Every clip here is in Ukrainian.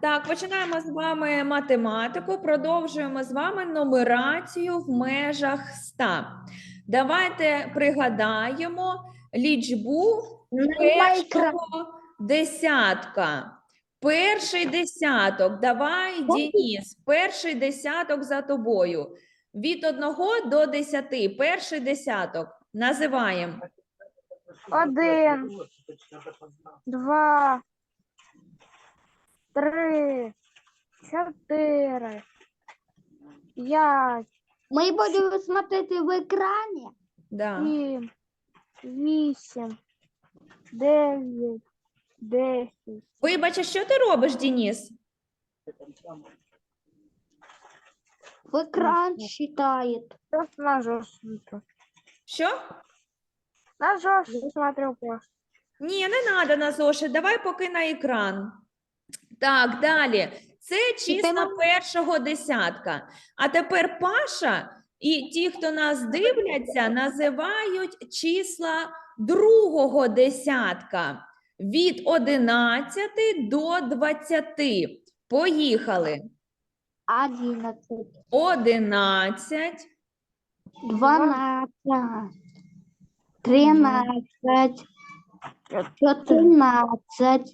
Так, починаємо з вами математику. Продовжуємо з вами нумерацію в межах 100. Давайте пригадаємо лічбу першого десятка. Перший десяток. Давай, Дініс, перший десяток за тобою. Від 1 до 10. Перший десяток. Називаємо. Один, два, три, чотири, п'ять, Мы будем смотреть в экране. Да. сім, вісім, дев'ять, десять. Вибач, а що ти робиш, Дініс? В экран считает. Просто на жовтенько. Що? На жовтенько смотрю просто. Ні, не треба на зошит. Давай поки на екран. Так, далі. Це числа першого десятка. А тепер Паша і ті, хто нас дивляться, називають числа другого десятка від 11 до 20. Поїхали. Одиннадцать, 11, двенадцать, тринадцать, четырнадцать,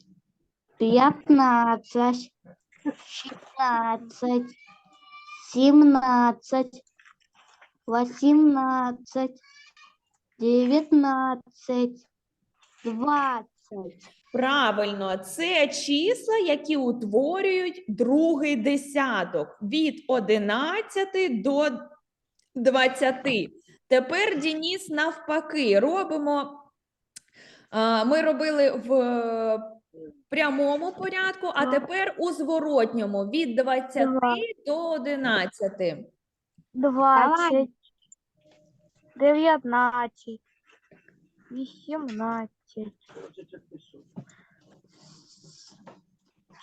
пятнадцать, шестнадцать, семнадцать, восемнадцать, девятнадцать, двадцать. Правильно, це числа, які утворюють другий десяток від 11 до 20. Тепер Дініс навпаки робимо. Ми робили в прямому порядку, а тепер у зворотньому від 20 Два. до 11. Двадцять, дев'ятнадцять, вісімнадцять,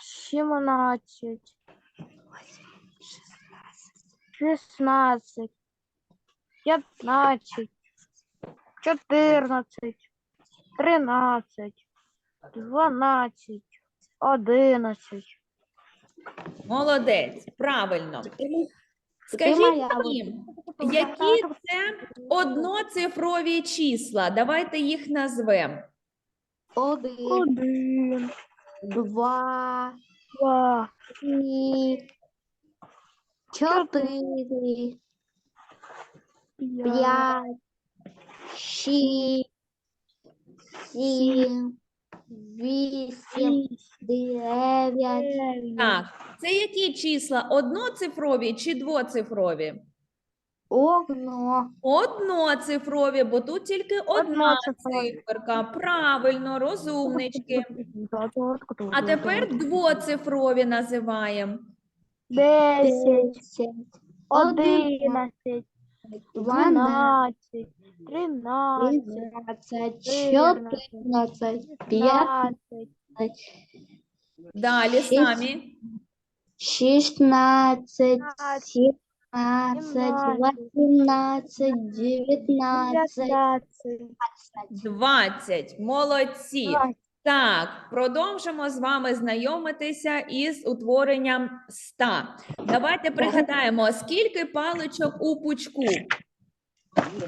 сімнадцять, шістнадцять, п'ятнадцять, чотирнадцять, тринадцять, дванадцять, одинадцять. Молодець, правильно. Скажіть мені, які це одноцифрові числа? Давайте їх назвемо. Один, Один, два, два, три, четыре, п'ять, пять, шесть, шість, девять. Так, це які числа? Одноцифрові чи двоцифрові? окно, Одноцифрові, бо тут тільки одна Одноцифрові. циферка. Правильно, розумнички. А тепер двоцифрові називаємо. Десять, десять, одинадцять, дванадцять, тринадцять, чотирнадцять, п'ятнадцять, Далі самі. семнадцать, восемнадцать, девятнадцать, дев'ятнадцять, 20. Молодці. Так, продовжимо з вами знайомитися із утворенням 100. Давайте пригадаємо, скільки паличок у пучку.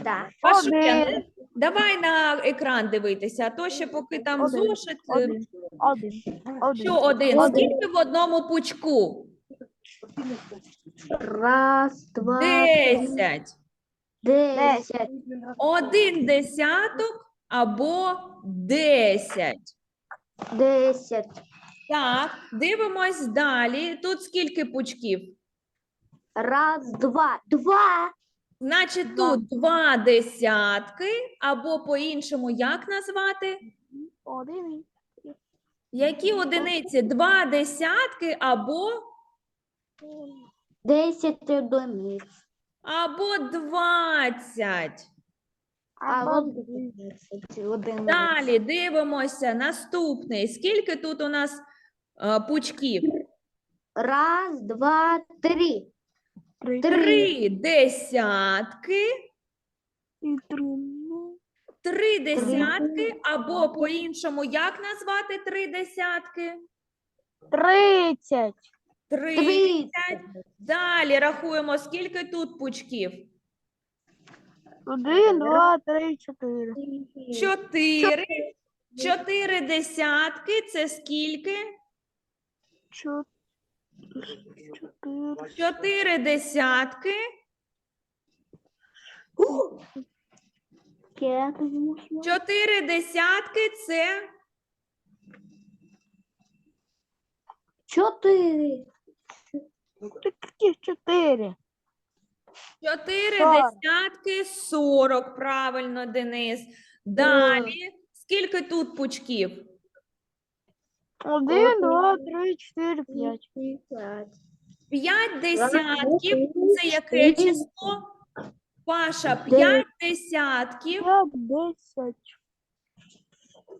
Да, Пашуля, Один. не- давай на екран дивитися, а то ще поки там Один. зошит. е, Один, один, один. Що один? Один. Скільки в одному пучку? раз, два, три, Десять. десять, Один десяток або десять. десять, Так, дивимось далі. Тут скільки пучків? раз, два, два, Значить, Два. тут два десятки, або по-іншому як назвати? Один. Які одиниці? Два десятки або, десять одиниць, або двадцять. Або двадцять одиниць. Далі дивимося. Наступний. Скільки тут у нас е, пучків? Раз, два, три, три. Три десятки, І три. Ну, три десятки, або по-іншому як назвати три десятки? Тридцять. 30. Далі рахуємо, скільки тут пучків? Один, два, три, чотири. Чотири. Чотири десятки це скільки? Чотири. Чотири десятки. Чотири десятки це Чотири. Чотири. чотири Сорок. десятки сорок. Правильно, Денис. Далі. Скільки тут пучків? Один, два, три, чотири, п'ять. П'ять. П'ять десятків. Це яке число? Паша, п'ять десятків. П'ять, десять.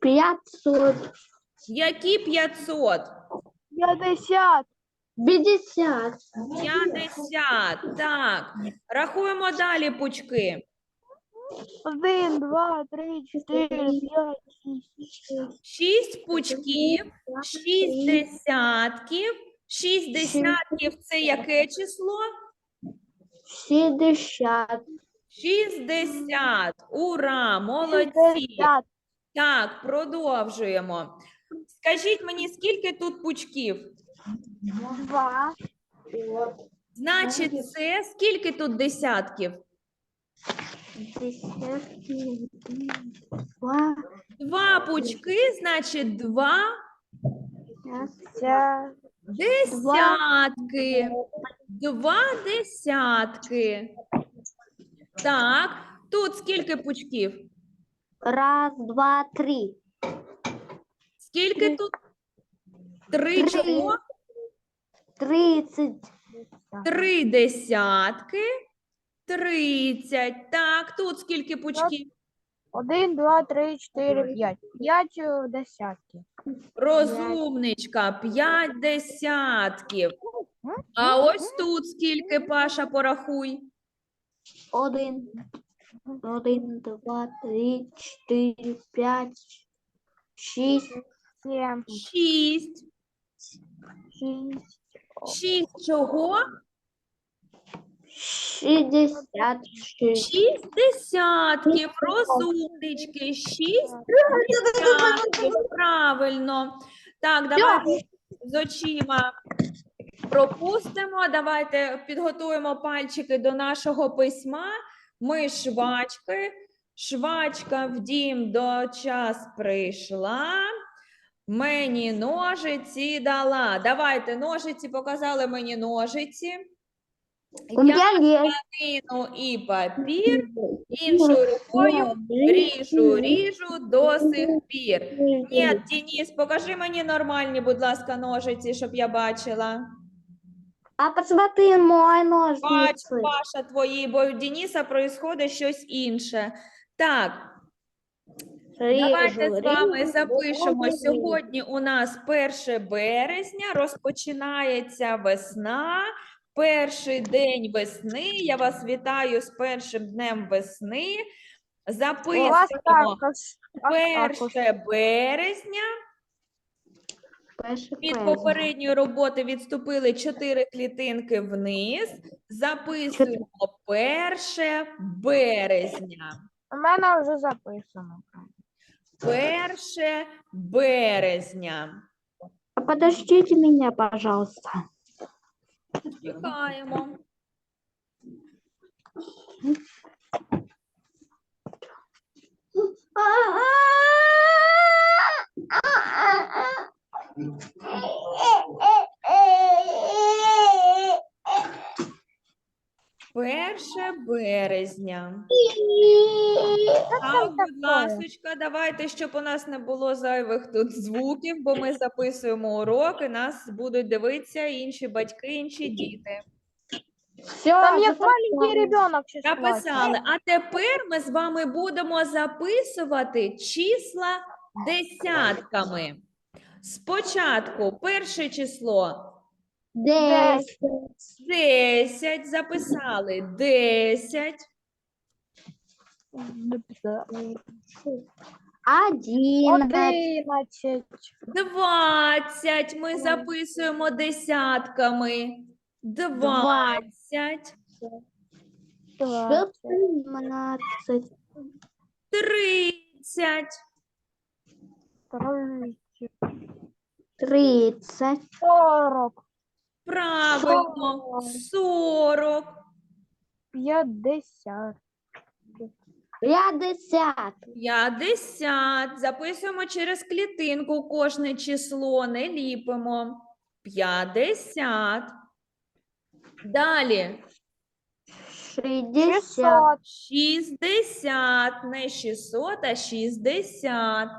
П'ятсот. Які 500? П'ятдесят. П'ятдесят. 50. Так. Рахуємо далі пучки. Один, два, три, чотири, п'ять, шість. Шість пучків, шість десятків. Шість десятків це яке число? Шістдесят. 60. Ура! Молодці! Так, продовжуємо. Скажіть мені, скільки тут пучків? Два. Значить, це скільки тут десятків? Десятки. Два. Два пучки, значить, два десятки. Два десятки. Так, тут скільки пучків? Раз, два, три. Скільки тут? Три Три. чого? Тридцять. Три десятки. Тридцять. Так, тут скільки пучків? Один, два, три, чотири, п'ять. П'ять е, десятків. Розумничка, п'ять десятків. А ось тут скільки, Паша, порахуй. Один. Один, два, три, чотири, п'ять, шість, Сім, Шість. шість. Шість чого? Шістдесят шість. Шість десятків. Розумнички. Шість десятків. Правильно. Так, давайте з очима пропустимо. Давайте підготуємо пальчики до нашого письма. Ми швачки. Швачка в дім до час прийшла. Мені ножиці дала. Давайте ножиці показали мені ножиці. У есть. Кину і папір, іншою рукою ріжу, ріжу до сих пір. Ні, Денис, покажи мені нормальні, будь ласка, ножиці, щоб я бачила. А посмотри мой Бачу, ножницы. Паша, твої, бо у Дениса происходить щось інше. Так, давайте з вами режу, запишемо. режу. Сьогодні у нас 1 березня, розпочинається весна. Перший день весни. Я вас вітаю з першим днем весни. Записуємо також. також. 1 березня. Від попередньої роботи відступили 4 клітинки вниз. Записуємо 1 березня. У мене вже записано. 1 березня. А Подождите меня, пожалуйста. Чекаємо. Перше березня. Так, будь ласочка, давайте, щоб у нас не було зайвих тут звуків, бо ми записуємо уроки, нас будуть дивитися інші батьки, інші діти. Все, Там є маленький ребенок Записали. А тепер ми з вами будемо записувати числа десятками. Спочатку перше число Десять. 10, записали 10, Одиннадцать. Одинадцять. 20 ми записуємо десятками. Двадцять. 30, Тридцять. Тридцать. Сорок. Правильно, 40, П'ятдесят. Пятьдесят. 50. Записуємо через клітинку кожне число, не ліпимо. 50. Далі. Шестьдесят. Шістсот. 60, не 600, а 60.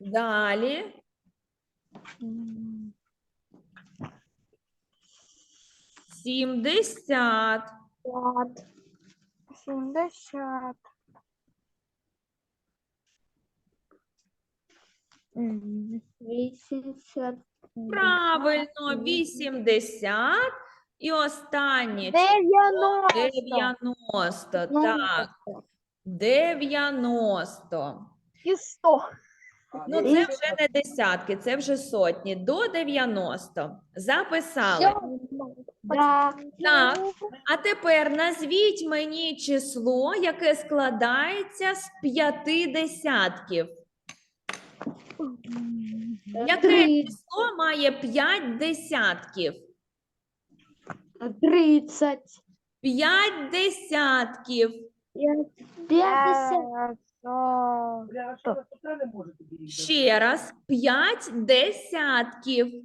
Далі. М, 70, Пять. Сімдесят. М, Восемьдесят. правильно, 80. І останнє Дев'яносто. 90. Так, 90. І сто. Ну, це вже не десятки, це вже сотні. До 90. Записали. Да. Так. А тепер назвіть мені число, яке складається з п'яти десятків. Яке число має п'ять десятків? Тридцать. П'ять десятків. Ще раз, п'ять десятків.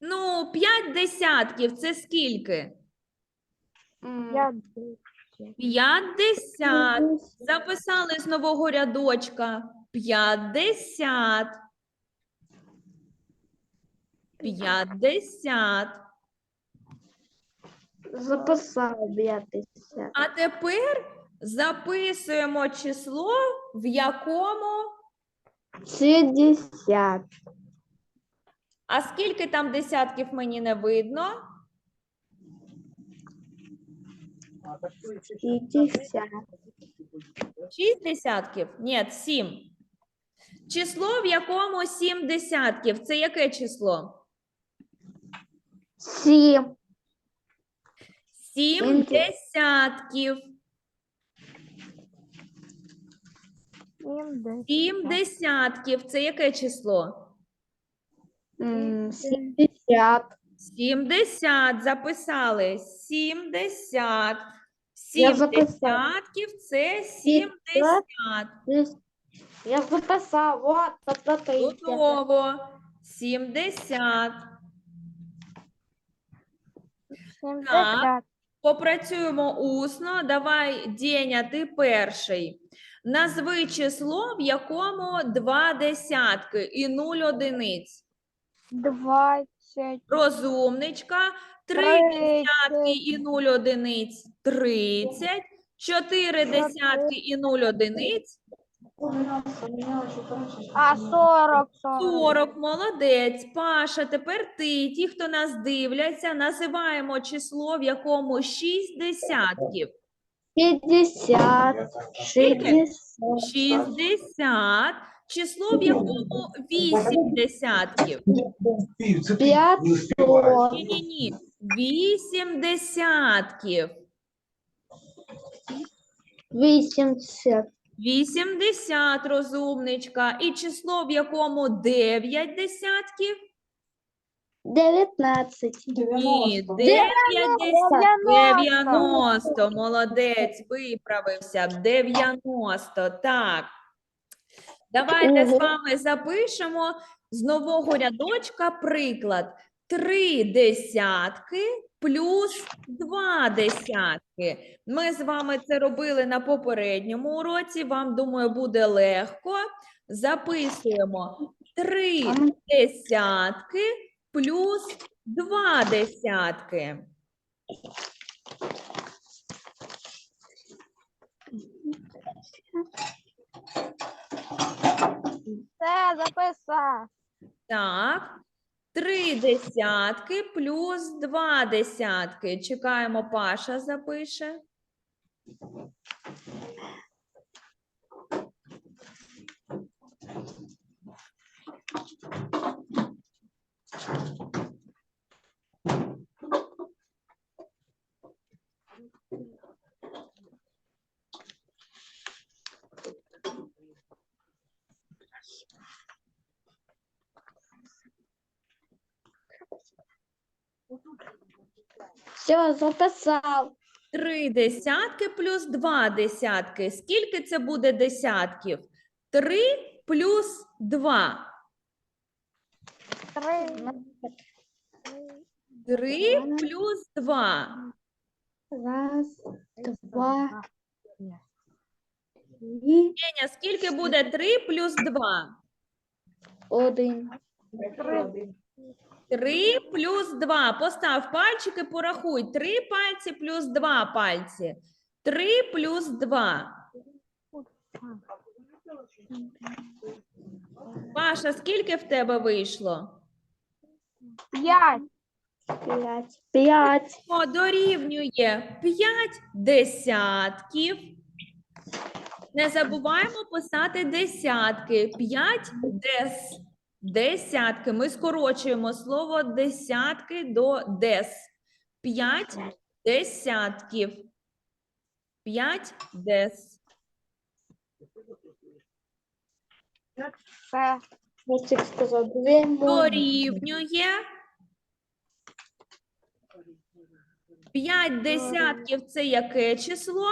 Ну, п'ять десятків це скільки? П'ятдесят. П'ятдесят. Записали з нового рядочка. П'ятдесят. П'ятдесят. Записал пятьдесят. А тепер записуємо число, в якому. Шестьдесят. А скільки там десятків мені не видно? Пятьдесят. Шість десятків? Ні, сім. Число, в якому сім десятків. Це яке число? Семь. Сім Сім. десятків. Сім десятків. Це яке число? Семьдесят. 70 записали. 70. Я 7 записала. десятків це 70. Здесь Я записал. Вот. Готово. 70. Сімдесят. Попрацюємо усно. Давай, Деня, ти перший. Назви число, в якому два десятки і нуль одиниць. Двадцять. Розумничка. Три десятки і нуль одиниць 30, 4 десятки і 0 одиниць А сорок. Сорок. 40. Молодець. Паша, тепер ти, ті, хто нас дивляться, називаємо число, в якому 6 десятків. Пятьдесят. Шестьдесят. 60. Число, в якому 8 десятків. Пятьсот. Ні-ні-ні. 8 десятків. Восемьдесят. 80, розумничка. І число, в якому 9 десятків. Девятнадцать. Ні, 90. Дев'яносто. 90. Молодець, виправився. 90. Так. Давайте з вами запишемо з нового рядочка приклад. Три десятки плюс два десятки. Ми з вами це робили на попередньому уроці. Вам, думаю, буде легко. Записуємо три десятки плюс два десятки. Все записав. Так. Три десятки плюс два десятки. Чекаємо, Паша запише. Все, записав. Три десятки плюс два десятки. Скільки це буде десятків? Три плюс два. Три. Три плюс два. Раз, два, три, Женя, скільки буде три плюс два? один. Три. Три плюс два. Постав пальчики, порахуй. Три пальці плюс два пальці. Три плюс два. Паша, скільки в тебе вийшло? П'ять. П'ять. П'ять. О, дорівнює 5 десятків. Не забуваємо писати десятки. 5 дес. Десятки. Ми скорочуємо слово десятки до дес. 5 десятків. 5 дес. Це Ось як сказав. Дорівнює 5 десятків це яке число?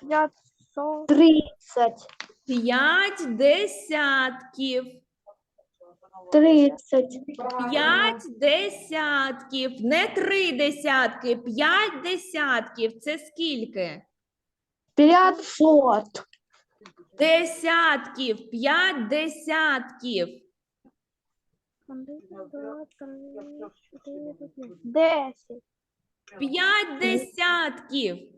п'ятсот. Тридцять. 5 десятків. Тридцять. П'ять десятків, не три десятки, п'ять десятків. Це скільки? П'ятсот. Десятків, п'ять десятків. П'ять. Десять. П'ять десятків.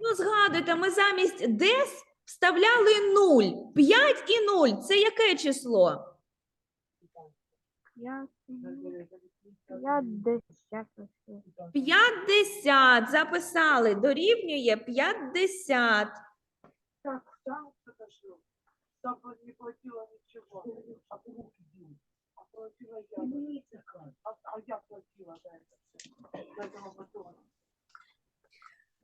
Ну, згадуйте, ми замість дес вставляли нуль. П'ять і нуль. Це яке число? П'ятдесят. Записали. Дорівнює п'ятдесят. Так, там подошло. Там не платила ничего. А руки били. А платила я. А, я платила за. За этого батона.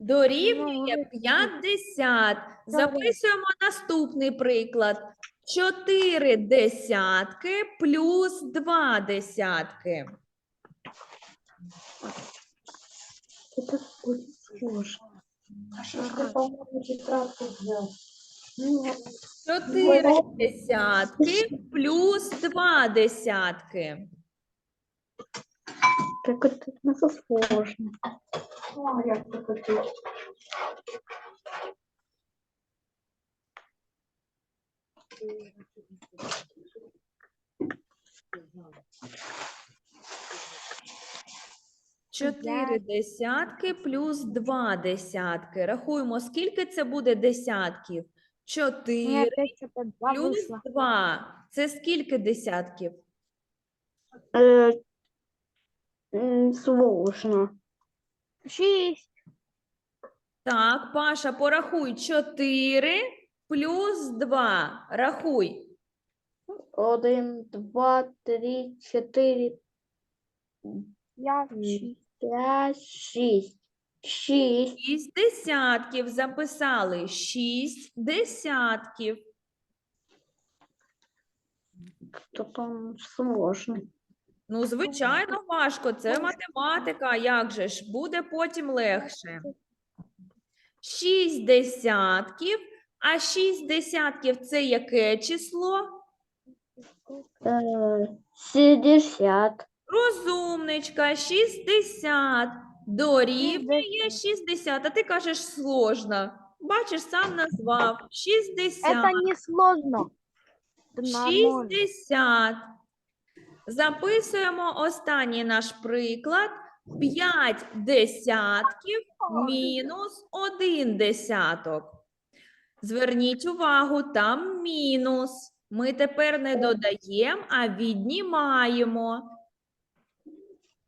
Дорівнює 50. Записуємо наступний приклад. 4 десятки плюс 2 десятки. Это будет сложно. А что ж ты, по-моему, тетрадку взял? Ну, 4 десятки плюс 2 десятки. так это у нас сложно. Чотири десятки плюс 2 десятки. Рахуємо, скільки це буде десятків? Ні, 4 два плюс. 2. Це скільки десятків? М, Сложно. Шість. Так, Паша, порахуй 4 плюс 2. Рахуй. Один, два, три, чотири, П'ять. Шість. шість. Шість. десятків записали. 6 десятків. То там сложно. Ну, звичайно, важко. Це математика. а Як же ж? Буде потім легше. 6 десятків. А 6 десятків це яке число? Э, Шестьдесят. Розумничка, 60. Дорівнює 60. А ти кажеш сложно. Бачиш, сам назвав. 60. Это не сложно. Это нормально. 60. Записуємо останній наш приклад. 5 десятків мінус 1 десяток. Зверніть увагу, там мінус. Ми тепер не додаємо, а віднімаємо.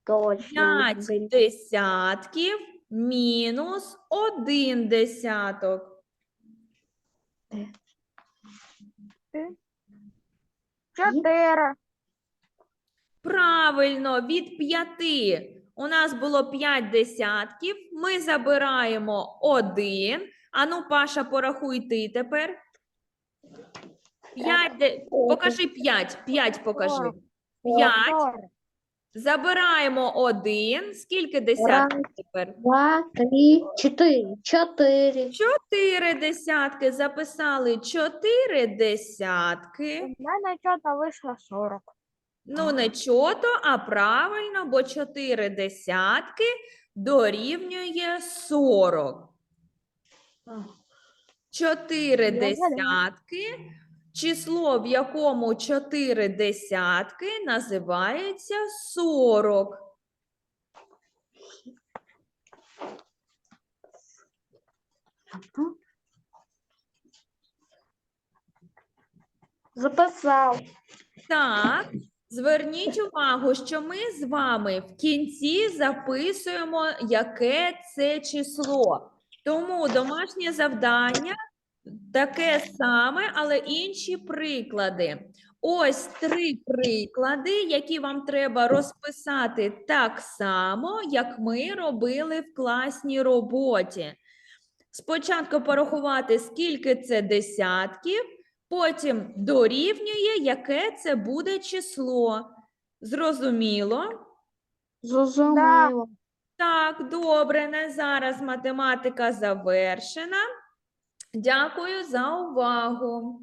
5 десятків мінус 1 десяток. Чотири. Правильно, від 5 у нас було 5 десятків. Ми забираємо 1. Ану, Паша, порахуй ти тепер. 5 де... Покажи 5. 5 покажи. 5. Забираємо 1. Скільки десятків тепер? Два, три, чотири. Чотири. Чотири десятки. Записали 4 десятки. У мене чого вийшло сорок. Ну, не чото, а правильно, бо 4 десятки дорівнює 40. 4 десятки. Число, в якому 4 десятки, називається 40. Записав. Так, зверніть увагу, що ми з вами в кінці записуємо, яке це число. Тому домашнє завдання таке саме, але інші приклади. Ось три приклади, які вам треба розписати так само, як ми робили в класній роботі. Спочатку порахувати, скільки це десятків, потім дорівнює, яке це буде число. Зрозуміло? Зрозуміло. Так, добре, на зараз математика завершена. Дякую за увагу.